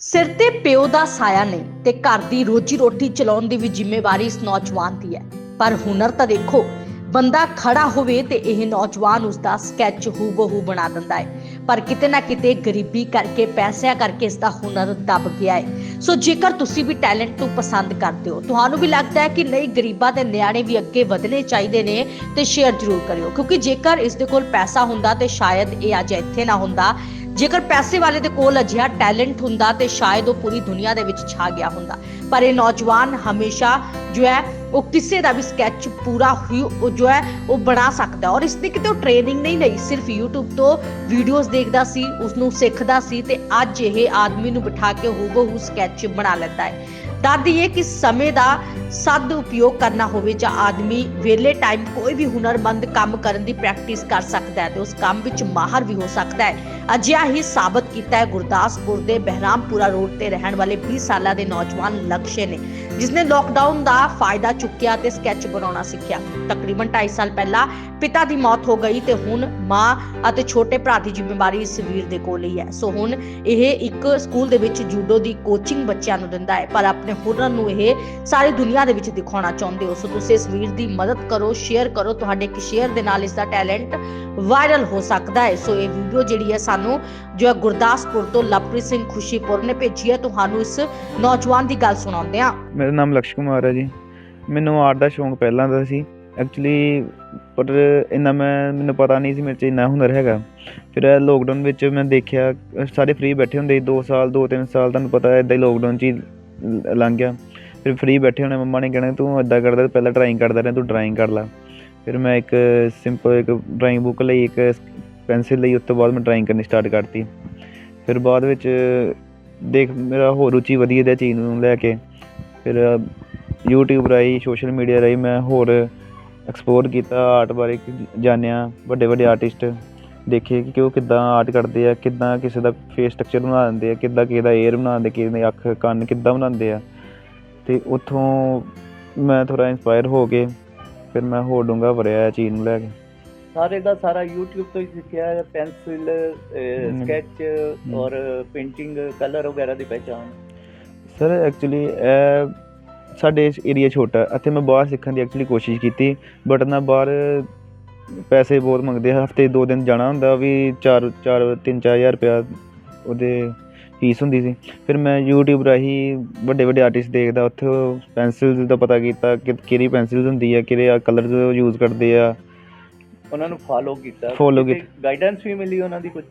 ਸਿਰ ਤੇ ਪਿਓ ਦਾ ਸਾਇਆ ਨਹੀਂ ਤੇ ਘਰ ਦੀ ਰੋਜੀ ਰੋਟੀ ਚਲਾਉਣ ਦੀ ਵੀ ਜ਼ਿੰਮੇਵਾਰੀ ਇਸ ਨੌਜਵਾਨ ਦੀ ਹੈ। ਪਰ ਹੁਨਰ ਤਾਂ ਦੇਖੋ, ਬੰਦਾ ਖੜਾ ਹੋਵੇ ਤੇ ਇਹ ਨੌਜਵਾਨ ਉਸ ਦਾ ਸਕੈਚ ਹੂਬਹੂ ਬਣਾ ਦਿੰਦਾ ਹੈ। ਪਰ ਕਿਤੇ ਨਾ ਕਿਤੇ ਗਰੀਬੀ ਕਰਕੇ, ਪੈਸਿਆਂ ਕਰਕੇ ਇਸ ਦਾ ਹੁਨਰ ਦੱਬ ਗਿਆ ਹੈ। ਸੋ ਜੇਕਰ ਤੁਸੀਂ ਵੀ ਟੈਲੈਂਟ ਨੂੰ ਪਸੰਦ ਕਰਦੇ ਹੋ, ਤੁਹਾਨੂੰ ਵੀ ਲੱਗਦਾ ਹੈ ਕਿ ਨਹੀਂ, ਗਰੀਬਾਂ ਦੇ ਨਿਆਣੇ ਵੀ ਅੱਗੇ ਵਧਣੇ ਚਾਹੀਦੇ ਨੇ ਤੇ ਸ਼ੇਅਰ ਜ਼ਰੂਰ ਕਰਿਓ। ਕਿਉਂਕਿ ਜੇਕਰ ਇਸ ਦੇ ਕੋਲ ਪੈਸਾ ਹੁੰਦਾ ਤੇ ਸ਼ਾਇਦ ਇਹ ਅੱਜ ਇੱਥੇ ਨਾ ਹੁੰਦਾ ਜੇਕਰ ਪੈਸੇ ਵਾਲੇ ਦੇ ਕੋਲ ਅਜਿਹਾ ਟੈਲੈਂਟ ਹੁੰਦਾ ਤੇ ਸ਼ਾਇਦ ਉਹ ਪੂਰੀ ਦੁਨੀਆ ਦੇ ਵਿੱਚ ਛਾ ਗਿਆ ਹੁੰਦਾ। ਪਰ ਇਹ ਨੌਜਵਾਨ ਹਮੇਸ਼ਾ ਜੋ ਹੈ, ਉਹ ਕਿਸੇ ਦਾ ਵੀ ਸਕੈਚ ਪੂਰਾ ਹੀ ਜੋ ਹੈ, ਉਹ ਬਣਾ ਸਕਦਾ। ਔਰ ਇਸ ਦੀ ਕਿਤੇ ਟ੍ਰੇਨਿੰਗ ਨਹੀਂ ਲਈ, ਸਿਰਫ YouTube ਤੋਂ ਵੀਡੀਓਜ਼ ਦੇਖਦਾ ਸੀ ਉਸ ਨੂੰ ਸਿੱਖਦਾ ਸੀ ਤੇ ਅੱਜ ਇਹ ਆਦਮੀ ਨੂੰ ਬਿਠਾ ਕੇ ਹੂਬਹੂ ਸਕੈਚ ਬਣਾ ਲੈਂਦਾ ਹੈ। ਦਾਦੀ ਇਹ ਕਿ ਸਮੇਂ ਦਾ ਸਦ ਉਪਯੋਗ ਕਰਨਾ ਹੋਵੇ ਜਾਂ ਆਦਮੀ ਵੇਲੇ ਟਾਈਮ ਕੋਈ ਵੀ ਹੁਨਰਮੰਦ ਕੰਮ ਕਰਨ ਦੀ ਪ੍ਰੈਕਟਿਸ ਕਰ ਸਕਦਾ ਹੈ ਤੇ ਉਸ ਕੰਮ ਵਿੱਚ ਮਾਹਰ ਵੀ ਹੋ ਸਕਦਾ ਹੈ। ਅਜਿਹਾ ਹੀ ਸਾਬਤ ਕੀਤਾ ਹੈ ਗੁਰਦਾਸਪੁਰ ਦੇ ਬਹਿਰਾਮਪੁਰਾ ਰੋਡ ਤੇ ਰਹਿਣ ਵਾਲੇ 20 ਸਾਲਾਂ ਦੇ ਨੌਜਵਾਨ ਲਕਸ਼ੇ ਨੇ। ਜਿਸਨੇ ਲੋਕਡਾਊਨ ਦਾ ਫਾਇਦਾ ਚੁੱਕਿਆ ਤੇ ਸਕੈਚ ਬਣਾਉਣਾ ਸਿੱਖਿਆ। ਤਕਰੀਬਨ 2.5 ਸਾਲ ਪਹਿਲਾਂ ਪਿਤਾ ਦੀ ਮੌਤ ਹੋ ਗਈ ਤੇ ਹੁਣ ਮਾਂ ਅਤੇ ਛੋਟੇ ਭਰਾ ਦੀ ਜ਼ਿੰਮੇਵਾਰੀ ਇਸ ਵੀਰ ਦੇ ਕੋਲ ਹੀ ਹੈ। ਸੋ ਹੁਣ ਇਹ ਇੱਕ ਸਕੂਲ ਦੇ ਵਿੱਚ ਜੂਡੋ ਦੀ ਕੋਚਿੰਗ ਬੱਚਿਆਂ ਨੂੰ ਦਿੰਦਾ ਹੈ। ਪਰ ਆਪਣੇ ਹੁਨਰ ਨੂੰ ਇਹ ਸਾਰੀ ਦੁਨੀਆ ਦੇ ਵਿੱਚ ਦਿਖਾਉਣਾ ਚਾਹੁੰਦੇ ਹੋ। ਸੋ ਤੁਸੀਂ ਇਸ ਵੀਰ ਦੀ ਮਦਦ ਕਰੋ ਸ਼ੇਅਰ ਕਰੋ। ਤੁਹਾਡੇ ਇੱਕ ਸ਼ੇਅਰ ਦੇ ਨਾਲ ਇਸ ਦਾ ਟੈਲੈਂਟ ਵਾਇਰਲ ਹੋ ਸਕਦਾ ਹੈ। ਸੋ ਇਹ ਵੀਡੀਓ ਜਿਹੜੀ ਹੈ ਸਾਨੂੰ ਜੋ ਹੈ ਗੁਰਦਾਸਪੁਰ ਤੋਂ ਲਵਪ੍ਰੀਤ ਸਿੰਘ ਖੁਸ਼ੀਪੁਰ ਨੇ ਭੇਜੀ ਹੈ। ਤੁਹਾਨੂੰ ਇਸ ਨੌਜਵਾਨ ਦੀ ਗੱਲ ਸੁਣਾਉਂਦੇ ਆ ਮੇਰਾ ਨਾਮ ਲਕਸ਼ ਕੁਮਾਰ ਹੈ ਜੀ। ਮੈਨੂੰ ਆਰਟ ਦਾ ਸ਼ੌਂਕ ਪਹਿਲਾਂ ਦਾ ਸੀ। ਐਕਚੁਅਲੀ ਪਰ ਇੰਨਾ ਮੈਂ, ਮੈਨੂੰ ਪਤਾ ਨਹੀਂ ਸੀ, ਮੇਰੇ 'ਚ ਇੰਨਾ ਹੁਨਰ ਹੈਗਾ। ਫਿਰ ਲੋਕਡਾਊਨ ਵਿੱਚ ਮੈਂ ਦੇਖਿਆ, ਸਾਰੇ ਫ੍ਰੀ ਬੈਠੇ ਹੁੰਦੇ ਸੀ 2 ਸਾਲ 2-3 ਸਾਲ, ਤੁਹਾਨੂੰ ਪਤਾ ਹੈ ਇਦਾਂ ਹੀ ਲੋਕਡਾਊਨ 'ਚ ਹੀ ਲੰਘ ਗਿਆ। ਫਿਰ ਫ੍ਰੀ ਬੈਠੇ ਹੋਣੇ, ਮੰਮਾ ਨੇ ਕਹਿਣਾ, ਤੂੰ ਇਦਾਂ ਕਰਦਾ, ਪਹਿਲਾਂ ਡਰਾਇੰਗ ਕਰਦਾ ਰਿਹਾ, ਤੂੰ ਡਰਾਇੰਗ ਕਰ ਲੈ। ਫਿਰ ਮੈਂ ਇੱਕ ਸਿੰਪਲ ਇੱਕ ਡਰਾਇੰਗ ਬੁੱਕ ਲਈ, ਇੱਕ ਪੈਨਸਿਲ ਲਈ, ਉਸ ਤੋਂ ਬਾਅਦ ਮੈਂ ਡਰਾਇੰਗ ਕਰਨੀ ਸਟਾਰਟ ਕਰਤੀ। ਫਿਰ ਬਾਅਦ ਵਿੱਚ ਦੇਖ, ਮੇਰਾ ਹੋਰ ਰੁਚੀ ਵਧੀ ਇਹਦੇ ਚੀਜ਼ ਨੂੰ ਲੈ ਕੇ। ਫਿਰ YouTube ਰਾਹੀਂ ਸੋਸ਼ਲ ਮੀਡੀਆ ਰਾਹੀਂ ਮੈਂ ਹੋਰ ਐਕਸਪਲੋਰ ਕੀਤਾ ਆਰਟ ਬਾਰੇ ਜਾਣਿਆ ਵੱਡੇ ਵੱਡੇ ਆਰਟਿਸਟ ਦੇਖੇ ਕਿ ਉਹ ਕਿੱਦਾਂ ਆਰਟ ਕਰਦੇ ਆ ਕਿੱਦਾਂ ਕਿਸੇ ਦਾ ਫੇਸ ਸਟਰਕਚਰ ਬਣਾ ਦਿੰਦੇ ਆ ਕਿੱਦਾਂ ਕਿਸੇ ਦਾ ਏਅਰ ਬਣਾਉਂਦੇ ਕਿਸੇ ਦੀ ਅੱਖ ਕੰਨ ਕਿੱਦਾਂ ਬਣਾਉਂਦੇ ਆ। ਤੇ ਉੱਥੋਂ ਮੈਂ ਥੋੜਾ ਇਨਸਪਾਇਰ ਹੋ ਕੇ ਫਿਰ ਮੈਂ ਹੋਰ ਡੂੰਘਾ ਵਰਿਆ ਇਹ ਚੀਜ਼ ਨੂੰ ਲੈ ਕੇ। ਸਾਰੇ ਦਾ ਸਾਰਾ YouTube ਤੋਂ ਹੀ ਸਿੱਖਿਆ ਹੈ ਪੈਨਸਿਲ। ਸਕੈਚ ਔਰ ਪੇਂਟਿੰਗ ਕਲਰ ਵਗੈਰਾ ਦੀ ਪਹਿਚਾਨ ਸਰ ਐਕਚੁਅਲੀ ਇਹ ਸਾਡੇ ਏਰੀਆ ਛੋਟਾ ਹੈ। ਇੱਥੇ ਮੈਂ ਬਾਹਰ ਸਿੱਖਣ ਦੀ ਐਕਚੁਅਲੀ ਕੋਸ਼ਿਸ਼ ਕੀਤੀ ਬਟ ਨਾ ਬਾਹਰ ਪੈਸੇ ਬਹੁਤ ਮੰਗਦੇ ਆ। ਹਫ਼ਤੇ ਦੋ ਦਿਨ ਜਾਣਾ ਹੁੰਦਾ ਵੀ 4 4 3 4000 ਰੁਪਇਆ ਉਹਦੇ ਫੀਸ ਹੁੰਦੀ ਸੀ। ਫਿਰ ਮੈਂ YouTube ਰਾਹੀਂ ਵੱਡੇ ਵੱਡੇ ਆਰਟਿਸਟ ਦੇਖਦਾ, ਉੱਥੇ ਪੈਨਸਿਲਸ ਦਾ ਪਤਾ ਕੀਤਾ ਕਿ ਕਿਹੜੀ ਪੈਨਸਿਲਸ ਹੁੰਦੀ ਆ, ਕਿਹੜੇ ਕਲਰਸ ਯੂਜ਼ ਕਰਦੇ ਆ। ਉਹਨਾਂ ਨੂੰ ਫਾਲੋ ਕੀਤਾ। Follow ਗਾਈਡੈਂਸ ਵੀ ਮਿਲੀ ਉਹਨਾਂ ਦੀ ਕੁਝ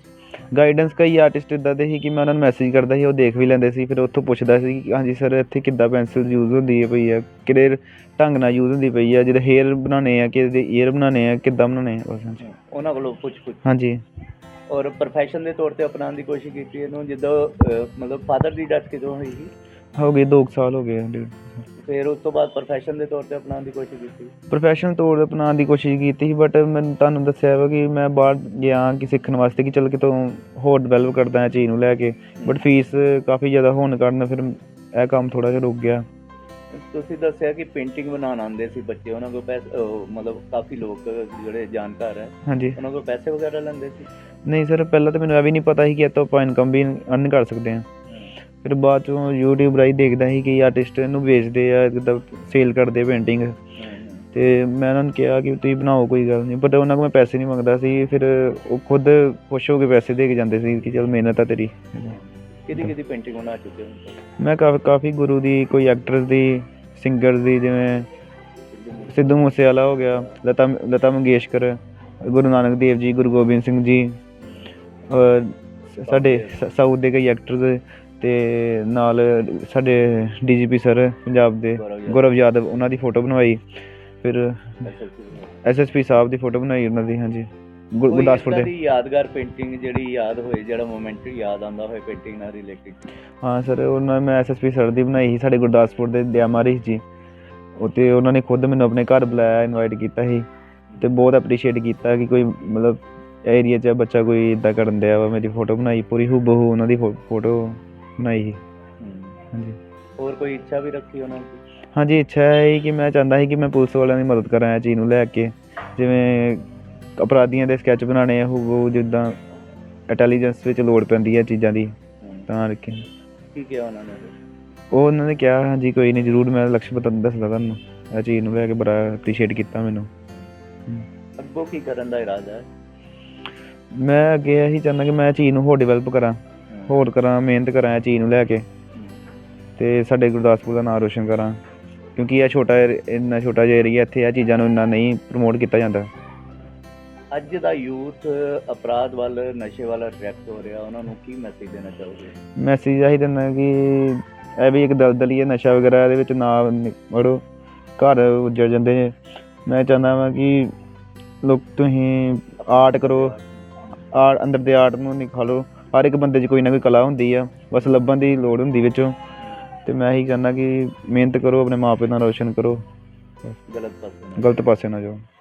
ਗਾਈਡੈਂਸ ਕਈ ਆਰਟਿਸਟ ਇਦਾਂ ਦੇ ਸੀ ਕਿ ਮੈਂ ਉਹਨਾਂ ਨੂੰ ਮੈਸੇਜ ਕਰਦਾ ਸੀ ਉਹ ਦੇਖ ਵੀ ਲੈਂਦੇ ਸੀ ਫਿਰ ਉੱਥੋਂ ਪੁੱਛਦਾ ਸੀ ਕਿ ਹਾਂਜੀ ਸਰ ਇੱਥੇ ਕਿੱਦਾਂ ਪੈਨਸਿਲ ਯੂਜ਼ ਹੁੰਦੀ ਹੈ ਪਈ ਆ ਕਿਹੜੇ ਢੰਗ ਨਾਲ ਯੂਜ਼ ਹੁੰਦੀ ਪਈ ਆ ਜਿਹਦੇ ਹੇਅਰ ਬਣਾਉਣੇ ਆ ਕਿਹਦੇ ਈਅਰ ਬਣਾਉਣੇ ਆ ਕਿੱਦਾਂ ਬਣਾਉਣੇ ਆ? ਬਸ ਹਾਂਜੀ। ਉਹਨਾਂ ਕੋਲੋਂ ਪੁੱਛ ਪੁੱਛ। ਹਾਂਜੀ। ਔਰ ਪ੍ਰੋਫੈਸ਼ਨ ਦੇ ਤੌਰ ਤੇ ਅਪਣਾਉਣ ਦੀ ਕੋਸ਼ਿਸ਼ ਕੀਤੀ ਇਹਨੂੰ ਜਦੋਂ ਅਹ, ਮਤਲਬ ਫਾਦਰ ਦੀ ਡੈਥ ਕਿਦੋਂ ਹੋਈ ਸੀ? ਹੋ ਗਏ 2 ਸਾਲ ਹੋ ਗਏ ਡੇਢ ਫਿਰ ਉਸ ਤੋਂ ਬਾਅਦ ਪ੍ਰੋਫੈਸ਼ਨ ਦੇ ਤੌਰ ਤੇ ਅਪਣਾਉਣ ਦੀ ਕੋਸ਼ਿਸ਼ ਕੀਤੀ? ਪ੍ਰੋਫੈਸ਼ਨਲ ਤੌਰ ਤੇ ਅਪਣਾਉਣ ਦੀ ਕੋਸ਼ਿਸ਼ ਕੀਤੀ ਸੀ ਬਟ ਮੈਂ ਤੁਹਾਨੂੰ ਦੱਸਿਆ ਵਾ ਕਿ ਮੈਂ ਬਾਹਰ ਗਿਆ ਕਿ ਸਿੱਖਣ ਵਾਸਤੇ ਕਿ ਚਲ ਕਿਤੋਂ ਹੋਰ ਡਿਵੈਲਪ ਕਰਦਾ ਹਾਂ ਚੀਜ਼ ਨੂੰ ਲੈ ਕੇ ਬਟ ਫੀਸ ਕਾਫੀ ਜ਼ਿਆਦਾ ਹੋਣ ਕਾਰਨ ਫਿਰ ਇਹ ਕੰਮ ਥੋੜਾ ਜਿਹਾ ਰੁਕ ਗਿਆ। ਤੁਸੀਂ ਦੱਸਿਆ ਕਿ ਪੇਂਟਿੰਗ ਬਣਾਉਣ ਆਉਂਦੇ ਸੀ ਬੱਚੇ ਉਹਨਾਂ ਕੋਲ ਪੈਸੇ ਮਤਲਬ ਕਾਫੀ ਲੋਕ ਜਿਹੜੇ ਜਾਣਕਾਰ ਹੈ। ਹਾਂਜੀ। ਉਹਨਾਂ ਕੋਲ ਪੈਸੇ ਵਗੈਰਾ ਲੈਂਦੇ ਸੀ? ਨਹੀਂ ਸਰ ਪਹਿਲਾਂ ਤਾਂ ਮੈਨੂੰ ਇਹ ਵੀ ਨਹੀਂ ਪਤਾ ਸੀ ਕਿ ਇਹ ਤੋਂ ਆਪਾਂ ਇਨਕਮ ਵੀ ਅਰਨ ਕਰ ਸਕਦੇ ਹਾਂ। ਫਿਰ ਬਾਅਦ ਚੋਂ YouTube ਰਾਹੀਂ ਦੇਖਦਾ ਸੀ ਕਿ ਆਰਟਿਸਟ ਇਹਨੂੰ ਵੇਚਦੇ ਆ ਜਿੱਦਾਂ ਸੇਲ ਕਰਦੇ ਪੇਂਟਿੰਗ ਤੇ ਮੈਂ ਉਹਨਾਂ ਨੂੰ ਕਿਹਾ ਕਿ ਤੁਸੀਂ ਬਣਾਓ ਕੋਈ ਗੱਲ ਨਹੀਂ। ਬਟ ਉਹਨਾਂ ਕੋਲ ਮੈਂ ਪੈਸੇ ਨਹੀਂ ਮੰਗਦਾ ਸੀ ਫਿਰ ਉਹ ਖੁਦ ਖੁਸ਼ ਹੋ ਕੇ ਪੈਸੇ ਦੇ ਕੇ ਜਾਂਦੇ ਸੀ ਕਿ ਚਲ ਮਿਹਨਤ ਆ ਤੇਰੀ। ਕਿਹਦੀ ਕਿਹਦੀ ਪੇਂਟਿੰਗ ਬਣਾ ਚੁੱਕੇ ਹੋ ਮੈਂ ਕਾਫੀ ਕਾਫੀ ਗੁਰੂ ਦੀ ਕੋਈ ਐਕਟਰਸ ਦੀ ਸਿੰਗਰ ਦੀ ਜਿਵੇਂ ਸਿੱਧੂ ਮੂਸੇਵਾਲਾ ਹੋ ਗਿਆ ਲਤਾ ਲਤਾ ਮੰਗੇਸ਼ਕਰ ਗੁਰੂ ਨਾਨਕ ਦੇਵ ਜੀ ਗੁਰੂ ਗੋਬਿੰਦ ਸਿੰਘ ਜੀ ਸਾਡੇ ਸਾਊਥ ਦੇ ਕਈ ਐਕਟਰਸ ਤੇ ਨਾਲ ਸਾਡੇ ਡੀਜੀਪੀ ਸਰ ਪੰਜਾਬ ਦੇ ਗੌਰਵ ਯਾਦਵ। ਉਹਨਾਂ ਦੀ ਫੋਟੋ ਬਣਵਾਈ। ਫਿਰ ਐਸਐਸਪੀ ਸਾਹਿਬ ਦੀ ਫੋਟੋ ਬਣਾਈ ਉਹਨਾਂ ਦੀ ਹਾਂਜੀ। ਗੁਰਦਾਸਪੁਰ ਦੇ। ਦੀ ਯਾਦਗਾਰ ਪੇਂਟਿੰਗ ਜਿਹੜੀ ਯਾਦ ਹੋਏ ਜਿਹੜਾ ਮੋਮੈਂਟ ਯਾਦ ਆਉਂਦਾ ਹੋਏ ਪੇਂਟਿੰਗ ਨਾਲ ਰਿਲੇਟਡ ਹਾਂ ਸਰ ਉਹਨਾਂ ਮੈਂ ਐਸਐਸਪੀ ਸਰ ਦੀ ਬਣਾਈ ਸੀ ਸਾਡੇ ਗੁਰਦਾਸਪੁਰ ਦੇ ਦਿਆਮਾਰੀ ਜੀ। ਉਤੇ ਉਹਨਾਂ ਨੇ ਖੁਦ ਮੈਨੂੰ ਆਪਣੇ ਘਰ ਬੁਲਾਇਆ ਇਨਵਾਈਟ ਕੀਤਾ ਸੀ। ਤੇ ਬਹੁਤ ਐਪਰੀਸ਼ੀਏਟ ਕੀਤਾ ਕਿ ਕੋਈ ਮਤਲਬ ਏਰੀਆ 'ਚ ਬੱਚਾ ਕੋਈ ਇਦਾਂ ਕਰਨ ਦਿਆ ਵਾ ਮੇਰੀ ਫੋਟੋ ਬਣਾਈ ਪੂਰੀ ਹੂਬਹੂ ਉਹਨਾਂ ਦੀ ਫੋਟੋ। ਬਣਾਈ ਸੀ ਹਾਂਜੀ। ਹੋਰ ਕੋਈ ਇੱਛਾ ਵੀ ਰੱਖੀ ਉਹਨਾਂ ਦੀ? ਹਾਂਜੀ ਇੱਛਾ ਹੈ ਕਿ ਮੈਂ ਚਾਹੁੰਦਾ ਸੀ ਕਿ ਮੈਂ ਪੁਲਿਸ ਵਾਲਿਆਂ ਦੀ ਮਦਦ ਕਰਾਂ ਇਹ ਚੀਜ਼ ਨੂੰ ਲੈ ਕੇ। ਜਿਵੇਂ ਅਪਰਾਧੀਆਂ ਦੇ ਸਕੈਚ ਬਣਾਉਣੇ ਆ ਹੂਬਹੂ ਜਿੱਦਾਂ ਇੰਟੈਲੀਜੈਂਸ ਵਿੱਚ ਲੋੜ ਪੈਂਦੀ ਹੈ ਚੀਜ਼ਾਂ ਦੀ ਤਾਂ ਰੱਖੇ ਕੀ ਕਿਹਾ ਉਹਨਾਂ ਨੇ? ਉਹ ਉਹਨਾਂ ਨੇ ਕਿਹਾ ਹਾਂਜੀ ਕੋਈ ਨਹੀਂ ਜ਼ਰੂਰ ਮੈਂ ਲਕਸ਼ ਪਤਨ ਦੱਸਦਾ ਤੁਹਾਨੂੰ। ਇਹ ਚੀਜ਼ ਨੂੰ ਲੈ ਕੇ ਬੜਾ ਅਪਰੀਸ਼ੀਏਟ ਕੀਤਾ ਮੈਨੂੰ। ਅੱਗੋਂ ਕੀ ਕਰਨ ਦਾ ਇਰਾਦਾ ਹੈ? ਮੈਂ ਅੱਗੇ ਇਹੀ ਚਾਹੁੰਦਾ ਕਿ ਮੈਂ ਇਹ ਚੀਜ਼ ਨੂੰ ਹੋਰ ਡਿਵੈਲਪ ਕਰਾਂ। ਹੋਰ ਕਰਾਂ ਮਿਹਨਤ ਕਰਾਂ ਇਹ ਚੀਜ਼ ਨੂੰ ਲੈ ਕੇ। ਤੇ ਸਾਡੇ ਗੁਰਦਾਸਪੁਰ ਦਾ ਨਾਮ ਰੋਸ਼ਨ ਕਰਾਂ। ਕਿਉਂਕਿ ਇਹ ਛੋਟਾ ਇੰਨਾ ਛੋਟਾ ਜਿਹਾ ਏਰੀਆ ਇੱਥੇ ਇਹ ਚੀਜ਼ਾਂ ਨੂੰ ਇੰਨਾ ਨਹੀਂ ਪ੍ਰਮੋਟ ਕੀਤਾ ਜਾਂਦਾ। ਅੱਜ ਦਾ ਯੂਥ ਅਪਰਾਧ ਵੱਲ ਨਸ਼ੇ ਵੱਲ ਅਟਰੈਕਟ ਹੋ ਰਿਹਾ। ਉਹਨਾਂ ਨੂੰ ਕੀ ਮੈਸੇਜ ਦੇਣਾ ਚਾਹੋਗੇ? ਮੈਸੇਜ ਆਹੀ ਦਿੰਦਾ ਕਿ ਇਹ ਵੀ ਇੱਕ ਦਲਦਲ ਹੀ ਨਸ਼ਾ ਵਗੈਰਾ ਇਹਦੇ ਵਿੱਚ ਨਾ ਵੜੋ ਘਰ ਉੱਜੜ ਜਾਂਦੇ ਨੇ ਮੈਂ ਚਾਹੁੰਦਾ ਵਾਂ ਕਿ ਲੋਕ ਤੁਸੀਂ ਆਰਟ ਕਰੋ ਆਰਟ ਅੰਦਰ ਦੇ ਆਰਟ ਨੂੰ ਨਿਖਾਲੋ। ਹਰ ਇੱਕ ਬੰਦੇ 'ਚ ਕੋਈ ਨਾ ਕੋਈ ਕਲਾ ਹੁੰਦੀ ਆ ਬਸ ਲੱਭਣ ਦੀ ਲੋੜ ਹੁੰਦੀ ਵਿੱਚੋਂ। ਤੇ ਮੈਂ ਇਹੀ ਚਾਹੁੰਦਾ ਕਿ ਮਿਹਨਤ ਕਰੋ ਆਪਣੇ ਮਾਪੇ ਦਾ ਰੋਸ਼ਨ ਕਰੋ। ਗਲਤ ਪਾਸੇ ਗਲਤ ਪਾਸੇ ਨਾ ਜਾਓ।